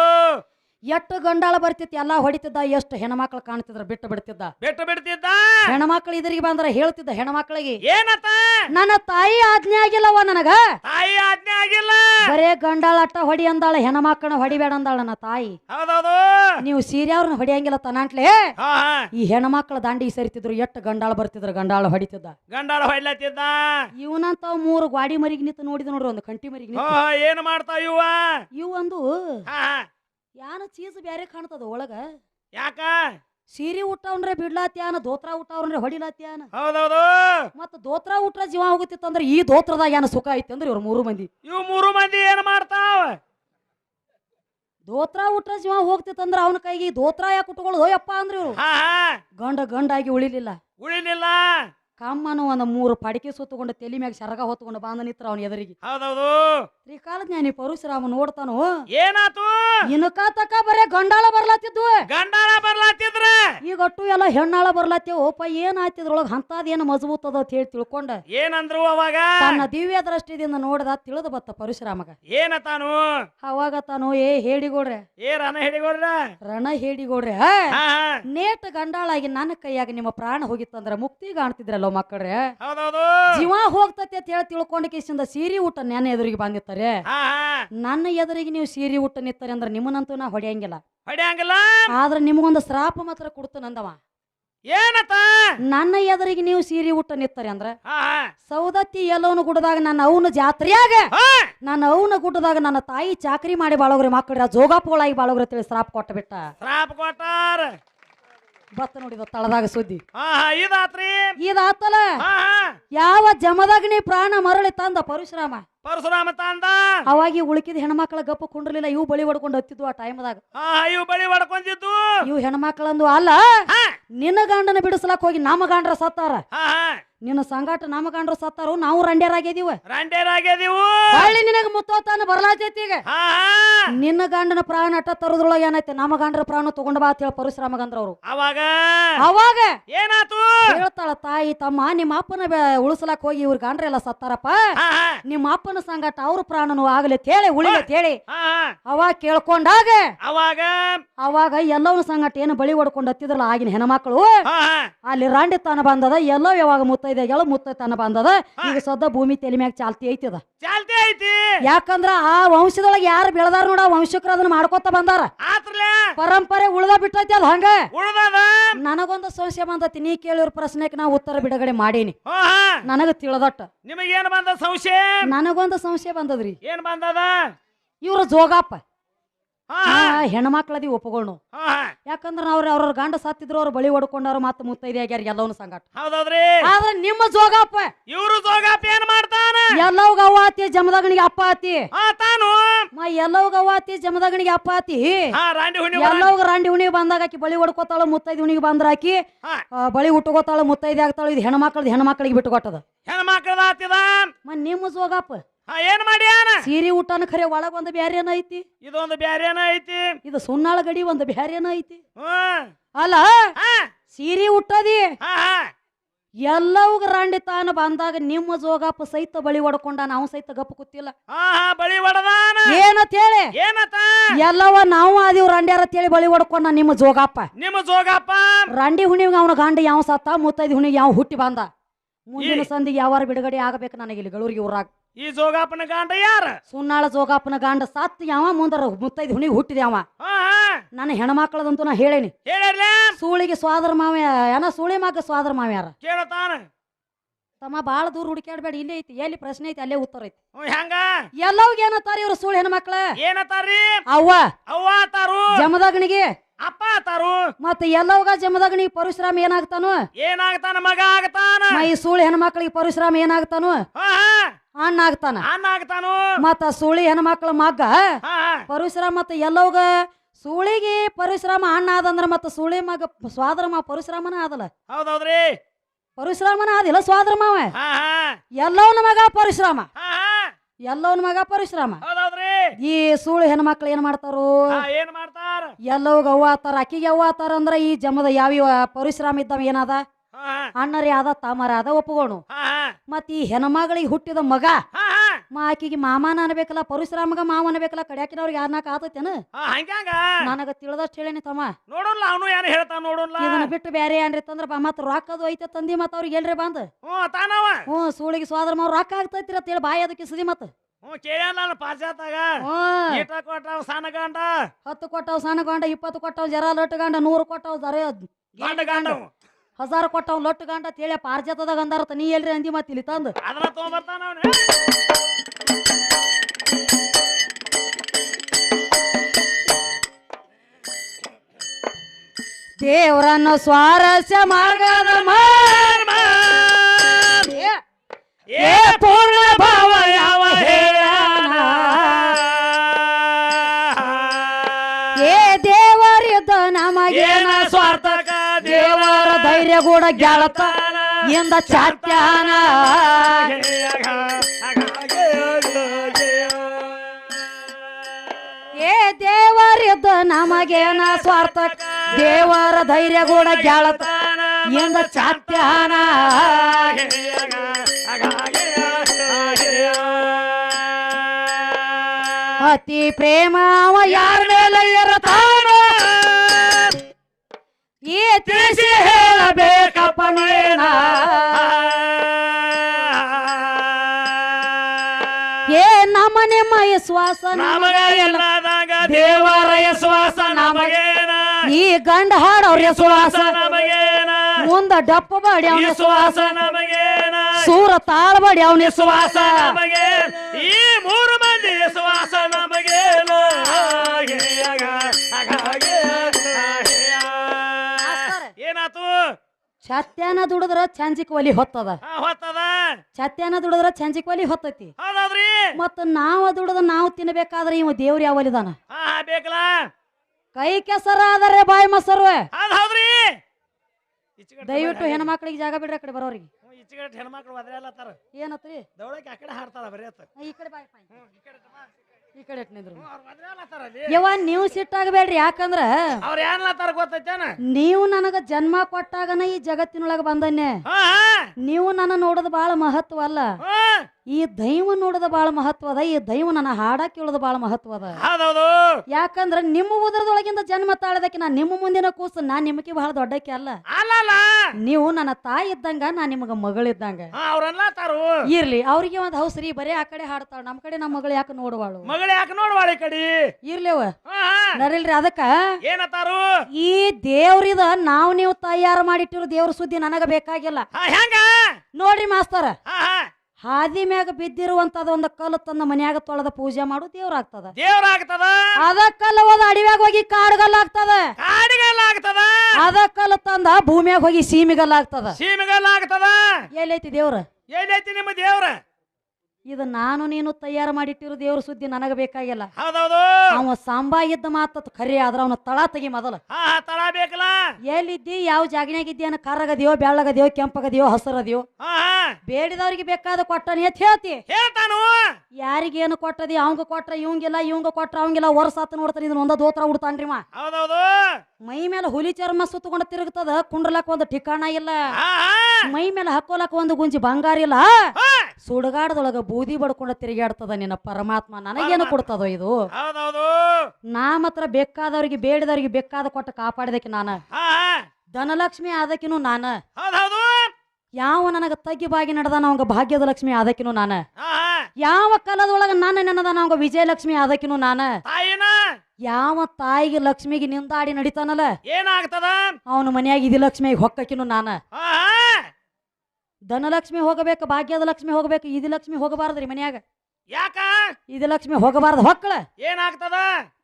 ಎಷ್ಟು ಗಂಡಾಳ ಬರ್ತಿತ್ತು ಎಲ್ಲ ಹೊಡಿತಿದ್ದ ಎಷ್ಟು ಹೆಣ್ಮಕ್ಳು ಕಾಣ್ತಿದ್ರ ಬಿಟ್ಟು ಬಿಡ್ತಿದ್ದ. ಬಿಟ್ಟು ಬಿಡ್ತಿದ್ದ? ಹೆಣ್ಮಕ್ಳು ಇದ್ರಿಗೆ ಬಂದ್ರ ಹೇಳ್ತಿದ್ದ ಹೆಣ್ಮಕ್ಳಿಗೆ. ಏನತ್ತ? ನನ್ನ ತಾಯಿ ಆಜ್ಞೆ ಆಗಿಲ್ಲವ ನನಗ. ತಾಯಿ ಆಜ್ಞೆ ಆಗಿಲ್ಲ? ಬರೇ ಗಂಡಾಳ ಅಟ್ಟ ಹೊಡಿ ಅಂದಾಳ ಹೆಣ್ಮಕ್ಳನ್ನ ಹೊಡಿಬೇಡ ಅಂದಾಳ ನನ್ನ ತಾಯಿ. ಹೌದೌದು. ನೀವು ಸೀರೆ ಅವ್ರನ್ನ ಹೊಡಿಯಂಗಿಲ್ಲ ತನಾಂಟ್ಲೆ. ಈ ಹೆಣ್ಮಕ್ಳ ದಾಂಡಿ ಸರಿತಿದ್ರು ಎಷ್ಟು ಗಂಡಾಳ ಬರ್ತಿದ್ರು ಗಂಡಾಳ ಹೊಡಿತಿದ್ದ. ಗಂಡಾಳ ಹೊಡಿಲತ್ತಿದ್ದ? ಇವನಂತ ಮೂರು ಗಾಡಿ ಮರಿಗೆ ನಿಂತು ನೋಡಿದ ನೋಡ್ರಿ ಒಂದು ಕಂಟಿ ಮರಿಗೆ ಏನ್ ಮಾಡ್ತಾವ ಇವ ಇವು ಒಂದು ಹಾ ಹಾ. ಯಾನ ಚೀಸ್ ಬ್ಯಾರೆ ಕಾಣ್ತದ ಒಳಗ? ಯಾಕ? ಸೀರೆ ಉಟ್ಟವನ್ರೆ ಬಿಡ್ಲಾತ್ಯಾನ ದೋತ್ರ ಉಟ್ಟವನ್ರೆ ಹೊಡಿಲಾತ್ಯಾನ? ಹೌದೌದು. ಮತ್ತ ದೋತ್ರ ಉಟ್ರ ಜೀವ ಹೋಗುತ್ತಿತ್ತಂದ್ರ ಈ ದೋತ್ರದಾಗ ಏನ ಸುಖ ಐತಿ ಅಂದ್ರೆ ಇವ್ರ ಮೂರು ಮಂದಿ? ಇವ್ ಮೂರು ಮಂದಿ ಏನ್ ಮಾಡ್ತಾವ? ದೋತ್ರ ಉಟ್ರ ಜೀವ ಹೋಗ್ತಿತ್ತಂದ್ರ ಅವನ ಕೈಗೆ ಈ ದೋತ್ರ ಯಾಕೆ ಉಟ್ಕೊಳ್ಳೋದು ಹೋಯಪ್ಪ ಅಂದ್ರೆ ಇವ್ರು. ಹಾ. ಗಂಡ ಗಂಡಾಗಿ ಉಳಿಲಿಲ್ಲ. ಉಳಿಲಿಲ್ಲ. ಕಮ್ಮನು ಒಂದು ಮೂರು ಪಡಿಕೆ ಸುತ್ತಕೊಂಡು ತಲೆ ಮ್ಯಾಗ ಸರಗ ಹೊತ್ಕೊಂಡು ಬಂದ ನಿತ್ರ ಅವನ ಎದುರಿಗೆ. ಹೌದೌದು. ತ್ರಿಕಾಲಜ್ಞಾನಿ ಪರಶುರಾಮ ನೋಡ್ತಾನು? ಏನಾತು? ಇನ್ಕ ತಕ ಬರೇ ಗಂಡಾಳ ಬರ್ಲಾತಿದ್ವು. ಗಂಡಾಳ ಬರ್ಲಾತಿದ್ರ? ಈಗ ಒಟ್ಟು ಎಲ್ಲ ಹೆಣ್ಣಾಳ ಬರ್ಲಾತ್ಯವ ಓಪ ಏನ್ ಆಯ್ತಿದ್ರೊಳಗ ಅಂತದ್ ಏನ್ ಮಜಬೂತ್ ಅದ ಅಂತ ಹೇಳಿ ತಿಳ್ಕೊಂಡ. ಏನಂದ್ರು ಅವಾಗ? ತನ್ನ ದಿವ್ಯ ದೃಷ್ಟಿದಿಂದ ನೋಡ್ದ ತಿಳಿದು ಬತ್ತ ಪರಶುರಾಮಗ. ಏನತಾನು ಅವಾಗ ತಾನು ಏ ಹೇಳಿಗೋಡ್ರೆ ಏ ರಣ ಹೇಳಿಗೋಡ್ರೆ ರಣ ಹೇಳಿಗೋಡ್ರೆ ನೇಟ್ ಗಂಡಾಳಾಗಿ ನನ್ನ ಕೈಯಾಗ ನಿಮ್ಮ ಪ್ರಾಣ ಹೋಗಿತ್ತಂದ್ರ ಮುಕ್ತಿ ಕಾಣ್ತಿದ್ರಲ್ಲೋ? ಮಕ್ಕಳ್ರೆ ಹೌದೌದು. ಜೀವ ಹೋಗ್ತತಿ ಅಂತ ಹೇಳಿ ತಿಳ್ಕೊಂಡ ಕೇಸಿಂದ ಸೀರಿ ಊಟ ನನ್ನ ಎದುರಿಗೆ ಬಂದಿರ್ತಾರೆ ಹಾ ಹಾ. ನನ್ನ ಎದುರಿಗೆ ನೀವು ಸೀರಿ ಊಟ ನಿತ್ತಾರೆ ಅಂದ್ರೆ ನಿಮ್ಮನ್ನಂತೂ ನಾ ಹೊಡೆಯಂಗಿಲ್ಲ. ಹೊಡ್ಯಾಂಗಿಲ್ಲ. ಆದ್ರೆ ನಿಮಗೊಂದು ಶ್ರಾಪ ಮಾತ್ರ ಕೊಡ್ತಾನಂದವ ಏನತ್ತ? ನನ್ನ ಎದುರಿಗೆ ನೀವು ಸೀರಿ ಊಟ ನಿತ್ತಾರೆ ಅಂದ್ರ ಹಾ ಹಾ. ಸೌದತ್ತಿ ಎಲ್ಲವನು ಗುಡ್ಡದಾಗ ನನ್ನ ಅವನ ಜಾತ್ರೆಯಾಗ ಹಾ. ನನ್ನ ಅವನ ಗುಡ್ಡದಾಗ ನನ್ನ ತಾಯಿ ಚಾಕರಿ ಮಾಡಿ ಬಾಳೋಗ್ರಿ ಮಕ್ಕಳ ಜೋಗಾಪುಗಳಾಗಿ ಬಾಳೋಗ್ರಿ ತಿಳಿ ಶ್ರಾಪ ಕೊಟ್ಟ ಬಿಟ್ಟ ಶ್ರಾಪ್ ಕೊಟ್ಟಾರ. ಬತ್ತ ನೋಡಿದ ತಳದಾಗ ಸುದ್ದಿ. ಹಾ ಹಾ ಇದಾತ್ರಿ? ಇದಾತಲ್ಲ ಹಾ ಹಾ ಯಾವ ಜಮದಗ್ನಿ ಪ್ರಾಣ ಮರಳಿ ತಂದ ಪರಶುರಾಮ? ಪರಶುರಾಮ ತಂದ? ಅವಾಗಿ ಉಳುಕಿದ ಹೆಣ್ಮಕ್ಳ ಗಪ್ಪ ಕುಂಡ್ರಲಿಲ್ಲ ಇವು ಬಳಿ ಹೊಡ್ಕೊಂಡು ಹತ್ತಿದ್ವು ಆ ಟೈಮ್ದಾಗ. ಹಾ ಇವು ಬಳಿ ಹೊಡ್ಕೊಂಡಿದ್ದು? ಇವು ಹೆಣ್ಮಕ್ಳಂದು ಅಲ್ಲ ಹಾ. ನಿನ್ನ ಗಂಡನ ಬಿಡಿಸ್ಲಾಕ್ ಹೋಗಿ ನಮ್ಮ ಗಂಡ್ರ ಸತ್ತಾರ. ಹಾ ಹಾ ನಿನ್ನ ಸಂಗಾಟ ನಮ್ಮ ಕಂಡ್ರ ಸತ್ತಾರು ನಾವು ರಂಡ್ಯರಾಗಿದೀವ ರಂಡೇರಾಗ್ಯದಿವು ಹೊಳ್ಳಿ ನಿನಗ ಮುತ್ತೋತಾನ ಬರಲಾತೈತಿ ಈಗ. ಹಾ ಹಾ. ನಿನ್ನ ಗಂಡನ ಪ್ರಾಣ ಅಟ್ಟ ತರದ್ರೊಳಗ ಏನೈತೆ? ನಮ್ಮ ಗಂಡ್ರ ಪ್ರಾಣ ತಗೊಂಡ ಬಾ ಅಂತ ಹೇಳಿ ಪರಶುರಾಮ ಗಂದ್ರ ಅವ್ರು ಅವಾಗ? ಅವಾಗ? ಏನಾತು? ಹೇಳ್ತಾಳ ತಾಯಿ ತಮ್ಮ ನಿಮ್ಮ ಅಪ್ಪನ ಬೆ- ಉಳಿಸ್ಲಾಕ್ ಹೋಗಿ ಇವ್ರ ಗಂಡ್ರ ಎಲ್ಲ ಸತ್ತಾರಪ್ಪ. ಹಾ ಹಾ. ನಿಮ್ಮ ಅಪ್ಪನ ಸಂಗಾಟ ಅವ್ರ ಪ್ರಾಣನು ಆಗಲಿ ಹೇಳಿ ಉಳಿಲಿ ಹೇಳಿ. ಹಾ ಹಾ. ಅವಾಗ ಕೇಳ್ಕೊಂಡಾಗ ಅವಾಗ? ಅವಾಗ ಎಲ್ಲವನ್ನ ಸಂಗಾಟ ಏನು ಬಳಿ ಹೊಡ್ಕೊಂಡು ಹತ್ತಿದ್ರಲ್ಲ ಆಗಿನ ಹೆಣ್ಮಕ್ಳು? ಹಾ ಹಾ. ಅಲ್ಲಿ ರಾಂಡಿತಾನ ಬಂದದ ಎಲ್ಲೋ ಯಾವಾಗ ಮುತ್ತೈದೆಗಳು ಮುತ್ತೈತನ ಬಂದದ. ಈಗ ಸದ್ದ ಭೂಮಿ ತಲೆ ಮ್ಯಾಗ ಚಾಲ್ತಿ ಐತಿದ. ಚಾಲ್ತಿ ಐತಿ. ಯಾಕಂದ್ರ ಆ ವಂಶದೊಳಗೆ ಯಾರು ಬೆಳೆದಾರ ನೋಡ ವಂಶಕರ ಅದನ್ನ ಮಾಡ್ಕೊತ ಬಂದಾರ. ಆತ್ರಲೆ. ಪರಂಪರೆ ಉಳ್ದ ಬಿಟ್ಟೈತಿ ಅದ ಹಂಗ. ಉಳ್ದದ. ನನಗೊಂದು ಸಂಶಯ ಬಂದತಿ ನೀ ಕೇಳಿರೋ ಪ್ರಶ್ನೆಗೆ ನಾ ಉತ್ತರ ಬಿಡುಗಡೆ ಮಾಡೇನಿ. ಹಾ ಹಾ. ನನಗ ತಿಳಿದಟ್ಟ. ನಿಮಗೇನ್ ಬಂದ ಸಂಶಯ? ನನಗೊಂದು ಸಂಶಯ ಬಂದದ್ರಿ. ಏನ್ ಬಂದದ? ಇವ್ರ ಜೋಗಪ್ಪ. ಹೆಣ್ಮಕ್ಳದಿ ಒಪ್ಪಗೋಣ ಯಾಕಂದ್ರ ಅವ್ರ ಅವ್ರ ಗಂಡ ಸತ್ತಿದ್ರು ಅವ್ರ ಬಳಿ ಹೊಡ್ಕೊಂಡಾರ ಮತ್ತೆ ಮುತ್ತೈದೆ ಆಗ್ಯಾರ ಎಲ್ಲವನು ಸಂಗಟ. ಹೌದೌದ್ರಿ. ಆದ್ರೆ ನಿಮ್ಮ ಜೋಗಪ್ಪ. ಇವ್ರು ಜೋಗಾಪ ಏನ್ ಮಾಡ್ತಾನ? ಎಲ್ಲವ್ ಗವಾತಿ ಜಮದಗಣಿಗೆ ಅಪ್ಪ ಆತಿ. ಎಲ್ಲವ್ ತಾನು. ಮ ಗವಾತಿ ಜಮದಗನಿಗೆ ಅಪ್ಪ ಆತಿ. ಎಲ್ಲವ್ ರಾಂಡಿ ಹುಣಿ ಬಂದಾಗ ಆಕಿ ಬಳಿ ಹೊಡ್ಕೋತಾಳ ಮುತ್ತೈದೆ ಹುಣಿಗೆ ಬಂದ್ರ ಆಕಿ ಬಳಿ ಉಟ್ಕೋತಾಳ ಮುತ್ತೈದೆ ಆಗ್ತಾಳ ಇದು ಹೆಣ್ಮಕ್ಳದ್ ಹೆಣ್ಮಕ್ಳಿಗೆ ಬಿಟ್ಟು ಕೊಟ್ಟದ ಹೆಣ್ಮಕ್ಳದ ಆತಿದ? ಮ ನಿಮ್ಮ ಜೋಗಪ್ಪ. ಹಾ ಏನ್ ಮಾಡ್ಯಾನ ಸೀರೆ ಊಟನ ಖರೆ ಒಳಗ ಒಂದು ಬ್ಯಾರೇನ ಐತಿ. ಇದೊಂದು ಬ್ಯಾರೇನ ಐತಿ? ಇದು ಸುನ್ನಾಳ ಗಡಿ ಒಂದು ಬ್ಯಾರೇನ ಐತಿ. ಹ್ಮ್ ಅಲ್ಲ ಹಾ. ಸೀರೆ ಉಟ್ಟದಿ ಹಾ ಹಾ. ಎಲ್ಲವ್ಗ ರಾಂಡಿ ತಾನ ಬಂದಾಗ ನಿಮ್ಮ ಜೋಗಪ್ಪ ಸಹಿತ ಬಳಿ ಹೊಡ್ಕೊಂಡ ನಾವು ಸಹಿತ ಗಪ್ಪ ಕೂತಿಲ್ಲ. ಹಾ ಹಾ ಬಳಿ ಹೊಡದಾನ ಏನಂತ ಹೇಳಿ? ಏನತ? ಎಲ್ಲವ ನಾವು ಆದಿವ್ ರಂಡ್ಯಾರ ಅಂತೇಳಿ ಬಳಿ ಹೊಡ್ಕೊಂಡ ನಿಮ್ಮ ಜೋಗಪ್ಪ ನಿಮ್ಮ ಜೋಗಪ್ಪ ರಂಡಿ ಹುಣಿಗೆ ಅವನ ಗಂಡ ಯಾವ ಸತ್ತ ಮುತ್ತೈದು ಹುಣಿಗೆ ಯಾವ ಹುಟ್ಟಿ ಬಂದ? ಮುಂದಿನ ಸಂದಿಗೆ ಯಾವಾರ ಬಿಡುಗಡೆ ಆಗಬೇಕು ನನಗೆ ಇಲ್ಲಿ ಗಳೂರಿಗೆ ಊರಾಗ. ಈ ಜೋಗಪ್ಪನ ಗಾಂಡ ಯಾರ? ಸುನ್ನಾಳ ಜೋಗಪ್ಪನ ಗಂಡ ಸತ್ ಯಾವ ಮುಂದರ ಮುತ್ತೈದು ಹುಣಿ ಹುಟ್ಟಿದ ಅವ. ನನ್ನ ಹೆಣ್ಮಕ್ಳದಂತೂ ನಾ ಹೇಳೇನಿ. ಹೇಳಿರ್ಲೆ? ಸೂಳಿಗೆ ಸ್ವಾದರ ಮಾವ ಏನ ಸೂಳಿ ಮಗ ಸ್ವಾದರ ಮಾವ ಯಾರ ಕೇಳತಾನ ತಮ್ಮ ಬಾಳ ದೂರ ಹುಡುಕ್ಯಾಡ್ಬೇಡ ಇಲ್ಲೇ ಐತಿ ಎಲ್ಲಿ ಪ್ರಶ್ನೆ ಐತಿ ಅಲ್ಲೇ ಉತ್ತರ ಐತಿ. ಹೆಂಗ? ಎಲ್ಲವಾಗ ಏನತ್ತಾರ ಇವ್ರು ಸುಳ್ಳು ಹೆಣ್ಮಕ್ಳ? ಏನತಾರ್ರಿ ಅವ್ವ ಅವ್ವ ತಾರು ಜಮದಗ್ನಿಗೆ. ಅಪ್ಪ ತಾರು ಮತ್ತೆ ಎಲ್ಲವ್ಗ ಜಮದಗ್ನಿಗೆ ಪರಶುರಾಮ ಏನಾಗ್ತಾನು? ಏನಾಗ್ತಾನ ಮಗ ಆಗ್ತಾನ? ಈ ಸುಳ್ಳು ಹೆಣ್ಮಕ್ಳಿಗೆ ಪರಶುರಾಮ ಏನಾಗ್ತಾನು? ಹಾ. ಅಣ್ಣ ಆಗ್ತಾನ. ಅನ್ನ ಆಗ್ತಾನು. ಮತ್ತ ಸುಳಿ ಹೆಣ್ಮಕ್ಳ ಮಗ್ಗ ಹಾ ಹಾ. ಪರಶುರಾಮ ಮತ್ತ ಎಲ್ಲವಾಗ ಸುಳಿಗೆ ಪರಶುರಾಮ ಅಣ್ಣ ಆದಂದ್ರ ಮತ್ತ ಸುಳಿ ಮಗ ಸ್ವಾದ್ರಮ್ಮ ಪರಿಶ್ರಮನ ಆದಲ್ಲ. ಹೌದೌದ್ರಿ. ಪರಶುರಾಮನ ಆದಿಲ್ಲ ಸ್ವಾದ್ರಮ ಅವ. ಹಾ ಹಾ. ಎಲ್ಲವನ ಮಗ ಪರಶುರಾಮ. ಹಾ ಹಾ. ಎಲ್ಲವನ ಮಗ ಪರಶುರಾಮ. ಹೌದೌದ್ರಿ. ಈ ಸುಳಿ ಹೆಣ್ಮಕ್ಳು ಏನ್ ಮಾಡ್ತಾರು? ಹಾ ಏನ್ ಮಾಡ್ತಾರ? ಎಲ್ಲವ್ಗ ಅವ್ವ ಆತಾರ ಅಕ್ಕಿಗೆ ಅವ್ವ ಆತಾರ ಅಂದ್ರ ಈ ಜಮದ ಯಾವ ಪರಶುರಾಮ ಇದ್ದಾವ ಏನದ? ಅಣ್ಣರಿ ಅದ ತಾಮರ ಅದ ಒಪ್ಪಗೋಣು ಮತ್ತ ಮತ್ ಈ ಹೆಣ್ಮಗಳಿಗೆ ಹುಟ್ಟಿದ ಮಗ ಮಾ ಆಕಿಗೆ ಮಾಮಾನ ಅನ್ಬೇಕಲ್ಲ ಪರಶುರಾಮಗ ಮಾವ ಅನ್ಬೇಕಲ್ಲ ಕಡ್ಯಾಕಿನವ್ರಿಗೆ ಯಾರನಾಕ ಆತೈತೇನ? ನನಗ ತಿಳಿದಷ್ಟು ಹೇಳೇನಿ ತಮ್ಮ. ನೋಡೋಲ್ಲ ಅವನು ಏನು ಹೇಳ್ತಾನ ನೋಡೋಲ್ಲ ಇದನ್ನ ಬಿಟ್ಟು ಬೇರೆ ಏನ್ರಿ ತಂದ್ರ ಬಾ ಮತ್ ರೊಕ್ಕದು ಐತೆ ತಂದಿ ಮತ್ತ ಅವ್ರಿಗೆ ಎಲ್ರಿ ಬಂದ್. ಹ್ಞೂ ಸೂಳಿಗೆ ಸ್ವಾದ್ರ ಮಾವ್ ರೊಕ್ಕ ಆಗ್ತೈತಿರ ತಿಳಿ ಬಾಯಿ ಅದಕ್ಕೆ ಸುದಿ ಮತ್ತ. ಹತ್ತು ಕೊಟ್ಟವ್ ಸಣ್ಣ ಗಂಡ ಇಪ್ಪತ್ತು ಕೊಟ್ಟವ್ ಜರ ಲಟ್ಟು ಗಂಡ ನೂರು ಕೊಟ್ಟವ್ ಜರ ಗಂಡ ಗಂಡ ಹಜಾರ್ ಕೊಟ್ಟವ್ ಲೊಟ್ಟು ಗಂಡ ತೇಳಿ ಪಾರ್ಜತದಾಗ ಅಂದಾರತ ನೀ ಎಲ್ರಿ ಅಂದಿ ಮತ್ ಇಲ್ಲಿ ತಂದು. ಅದನ್ನ ತೊಗೊಂಬರ್ತಾನ ಅವನು. ದೇವರನ್ನು ಸ್ವಾರಸ್ಯ ಮಾರ್ಗದ ಮಾರ್ಮ ಏ ಪೂರ್ಣ ಕೂಡ ಗೆಳತ ಎಂದ ಚಾತ್ಯಾನ. ಏ ದೇವರಿದ್ದ ನಮಗೇನ ಸ್ವಾರ್ಥ ದೇವರ ಧೈರ್ಯ ಕೂಡ ಗೆಳತ ಎಂದ ಚಾತ್ಯಾನ. ಅತಿ ಪ್ರೇಮ ಯಾರ ಮೇಲೆ ಇರತಾನ? ವಿಶ್ವಾಸ ನಮಗೆ ಎಲ್ಲದಾಗ ದೇವರ ಯಶ್ವಾಸ ನಮಗೇನ? ಈ ಗಂಡ ಹಾಡವ್ರ ವಿಶ್ವಾಸ ನಮಗೇನ? ಮುಂದ ಡಪ್ಪ ಬಾಡಿ ಅವನ ವಿಶ್ವಾಸ ನಮಗೇನ? ಸೂರ ತಾಳ್ಬಾಡಿ ಅವನ ವಿಶ್ವಾಸ ನಮಗೆ ಈ ಮೂರು ಮಂದಿ ವಿಶ್ವಾಸ ನಮಗೇನ? ಏನಾತು? ಛತ್ಯಾನ ದುಡಿದ್ರ ಚಂಜಿಕ್ ಒಲಿ ಹೊತ್ತದ. ಹೊತ್ತದ? ಛತ್ಯಾನ ದುಡಿದ್ರ ಚಂಜಿಕ್ ಒಲಿ ಹೊತ್ತೈತಿ. ಹೌದೌದ್ರಿ ಮತ್ತ ನಾವ್ ದುಡಿದ ನಾವು ತಿನ್ಬೇಕಾದ್ರೆ ಇವ ದೇವ್ರ ಯಾವ ಒಲಿದಾನ ಹಾ ಬೇಕಲ್ಲ ಕೈ ಕೆಸರ ಆದರೆ ಬಾಯಿ ಮೊಸರು ಹೌದ್ರಿ. ದಯವಿಟ್ಟು ಹೆಣ್ಮಕ್ಳಿಗೆ ಜಾಗ ಬಿಡ್ರಿ ಆ ಕಡೆ ಬರೋರಿಗೆ. ಹ್ಞೂ, ಈಚೆಗಡೆ ಹೆಣ್ಮಕ್ಳು ಒದರಲ್ಲತ್ತಾರ ಏನತ್ರಿ? ದೌಡಕ್ಕೆ ಆ ಕಡೆ ಹಾಡ್ತಾಳ ಬರೀ ಆತ ಈ ಕಡೆ ಬಾಯ್ ಬಾಯ್. ಹ್ಞೂ ಈ ಕಡೆ ತಮ್ಮ. ಈ ಕಡೆ ಇಟ್ ನಿಂದ್ರು ಹ್ಞೂ, ಅವ್ರು ಒದರಲ್ಲತ್ತಾರ ಅಲ್ಲಿ ಯವ್ವ ನೀವು ಸಿಟ್ಟಾಗಬೇಡ್ರಿ ಯಾಕಂದ್ರ ಅವ್ರು ಏನ್ಲತ್ತಾರ ಗೊತ್ತೈತೇನ? ನೀವು ನನಗ ಜನ್ಮ ಕೊಟ್ಟಾಗನ ಈ ಜಗತ್ತಿನೊಳಗ ಬಂದನ್ನೇ. ಹಾ ಹಾ. ನೀವು ನನ್ನ ನೋಡೋದು ಬಹಳ ಮಹತ್ವ ಅಲ್ಲ. ಹಾ. ಈ ದೈವ ನೋಡೋದ ಬಹಳ ಮಹತ್ವ ಅದ ಈ ದೈವ ನನ್ನ ಹಾಡ ಕೇಳೋದು ಬಹಳ ಮಹತ್ವ ಅದ. ಯಾಕಂದ್ರ ನಿಮ್ಮ ಉದರದೊಳಗಿಂದ ಜನ್ಮ ತಾಳದಕ್ಕೆ ನಾ ನಿಮ್ಮ ಮುಂದಿನ ಕೂಸು ನಾ ನಿಮಗೆ ಬಹಳ ದೊಡ್ಡಕ್ಕೆ ಅಲ್ಲ. ನೀವು ನನ್ನ ತಾಯಿ ಇದ್ದಂಗ ನಾ ನಿಮಗ ಮಗಳಿದ್ದಂಗ ಇರ್ಲಿ ಅವ್ರಿಗೆ ಒಂದ್ ಹೌಸ್ರಿ ಬರೀ ಆ ಕಡೆ ಹಾಡ್ತಾಳ ನಮ್ ಕಡೆ ನಮ್ಮ ಮಗಳು ಯಾಕೆ ನೋಡುವಾಳು? ಮಗಳು ಯಾಕೆ ನೋಡ್ವಾಳ ಈ ಕಡೆ? ಇರ್ಲಿವ ನರಿಲ್ರಿ ಅದಕ್ಕ? ಏನತ್ತಾರು ಈ ದೇವ್ರಿದ ನಾವ್ ನೀವು ತಯಾರು ಮಾಡಿಟ್ಟಿರೋ ದೇವ್ರ ಸುದ್ದಿ ನನಗ ಬೇಕಾಗಿಲ್ಲ. ನೋಡ್ರಿ ಮಾಸ್ತರ. ಹಾದಿ ಮ್ಯಾಗ ಬಿದ್ದಿರುವಂತದ ಒಂದು ಕಲ್ಲು ತನ್ನ ಮನ್ಯಾಗ ತೊಳೆದ ಪೂಜೆ ಮಾಡು ದೇವ್ರ ಆಗ್ತದ ದೇವ್ರ ಆಗ್ತದ ಅದ ಕಲ್ಲು ಹೋದ ಅಡಿವ್ಯಾಗ ಹೋಗಿ ಕಾಡುಗಲ್ಲ ಆಗ್ತದ ಕಾಡಿಗೆಲ್ಲ ಆಗ್ತದ ಅದ ಕಲ್ಲು ತಂದ ಭೂಮಿಯಾಗ ಹೋಗಿ ಸೀಮಿಗಲ್ಲ ಆಗ್ತದ ಸೀಮಿಗಲ್ಲ ಆಗ್ತದ ಎಲ್ಲೈತಿ ದೇವ್ರ ಎಲ್ಲೈತಿ ನಿಮ್ಮ ದೇವ್ರ? ಇದು ನಾನು ನೀನು ತಯಾರು ಮಾಡಿಟ್ಟಿರೋ ದೇವ್ರ ಸುದ್ದಿ ನನಗ ಬೇಕಾಗಿಲ್ಲ. ಹೌದೌದು. ಅವ ಸಾಂಬಾ ಇದ್ದ ಮಾತ ಖರೆ ಆದ್ರ ಅವನ ತಳ ತೆಗಿ ಮೊದಲ. ಹಾ ಹಾ ತಳ ಬೇಕಲ್ಲ? ಎಲ್ಲಿದ್ದಿ ಯಾವ ಜಾಗನ್ಯಾಗ ಇದ್ದೀಯನ ಕರ್ರಗದಿಯೋ ಬೆಳ್ಳಗದಿಯೋ ಕೆಂಪಗದಿಯೋ ಹಸರದಿಯೋ. ಹಾ ಹಾ. ಬೇಡಿದವ್ರಿಗೆ ಬೇಕಾದ ಕೊಟ್ಟನಿ ಅಂತ ಹೇಳ್ತಿ. ಹೇಳ್ತಾನು? ಯಾರಿಗೇನು ಕೊಟ್ಟದಿ ಅವಂಗ ಕೊಟ್ರ ಇವಂಗಿಲ್ಲ ಇವಂಗ ಕೊಟ್ರ ಅವಂಗಿಲ್ಲ ವರ್ಷ ಆತ ನೋಡ್ತಾನೆ ಇದನ್ನ ಒಂದ ದೋತ್ರ ಉಡ್ತಾನ್ರಿ ಮಾ ಹೌದೌದು. ಮೈ ಮೇಲೆ ಹುಲಿ ಚರ್ಮ ಸುತ್ತಕೊಂಡು ತಿರುಗ್ತದ ಕುಂಡ್ರಲಕ್ ಒಂದು ಠಿಕಾಣ ಇಲ್ಲ. ಹಾ ಹಾ. ಮೈ ಮೇಲೆ ಹಾಕೋಲಕ್ ಒಂದು ಗುಂಜಿ ಬಂಗಾರ ಇಲ್ಲ. ಸುಡುಗಾಡದೊಳಗ ಬೂದಿ ಬಡ್ಕೊಂಡ ತಿರುಗಾಡ್ತದ ನಿನ್ನ ಪರಮಾತ್ಮ? ನನಗೇನು ಕೊಡ್ತದೋ ಇದು? ನಾ ಮಾತ್ರ ಬೇಕಾದವ್ರಿಗೆ ಬೇಡದವ್ರಿಗೆ ಬೇಕಾದ ಕೊಟ್ಟು ಕಾಪಾಡಿದಕ್ಕೆ ನಾನು. ಧನಲಕ್ಷ್ಮಿ ಆದಕಿನೂ ನಾನ. ಯಾವ ನನಗ ತಗ್ಗಿ ಬಾಗಿ ನಡೆದಾನ ಅವಂಗ ಭಾಗ್ಯದ ಲಕ್ಷ್ಮಿ ಆದಕಿನೂ ನಾನ ಯಾವ ಕಾಲದೊಳಗ ನಾನು ನೆನದಾನ ಅವಂಗ ವಿಜಯಲಕ್ಷ್ಮಿ ಆದಕಿನೂ ನಾನ. ಯಾವ ತಾಯಿಗೆ ಲಕ್ಷ್ಮಿಗೆ ನಿಂದಾಡಿ ನಡಿತಾನಲ್ಲ? ಏನಾಗ್ತದ? ಅವನು ಮನ್ಯಾಗ ಇದು ಲಕ್ಷ್ಮಿಗೆ ಹೊಕ್ಕಕಿನೂ ನಾನ. ಧನಲಕ್ಷ್ಮಿ ಹೋಗಬೇಕು ಭಾಗ್ಯದ ಲಕ್ಷ್ಮಿ ಹೋಗಬೇಕು ಇದು ಲಕ್ಷ್ಮಿ ಹೋಗಬಾರದ್ರಿ ಮನ್ಯಾಗ. ಯಾಕ? ಇದು ಲಕ್ಷ್ಮಿ ಹೋಗಬಾರದು ಹೊಕ್ಕಳ ಏನಾಗ್ತದ?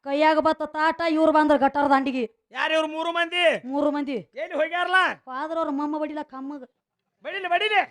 ಕೈಯಾಗ ಬತ್ತ ತಾಟ ಇವ್ರು ಬಂದ್ರ ಗಟಾರ ದಂಡಿಗೆ ಯಾರ ಇವ್ರು ಮೂರು ಮಂದಿ? ಮೂರು ಮಂದಿ. ಎಲ್ಲಿ ಹೋಗ್ಯಾರಲ್ಲ ಆದ್ರ ಅವ್ರ ಮಮ್ಮ ಬಡಿಲ ಕಮ್ಮಗ ಬಡಿಲಿ ಬಡಿಲಿ.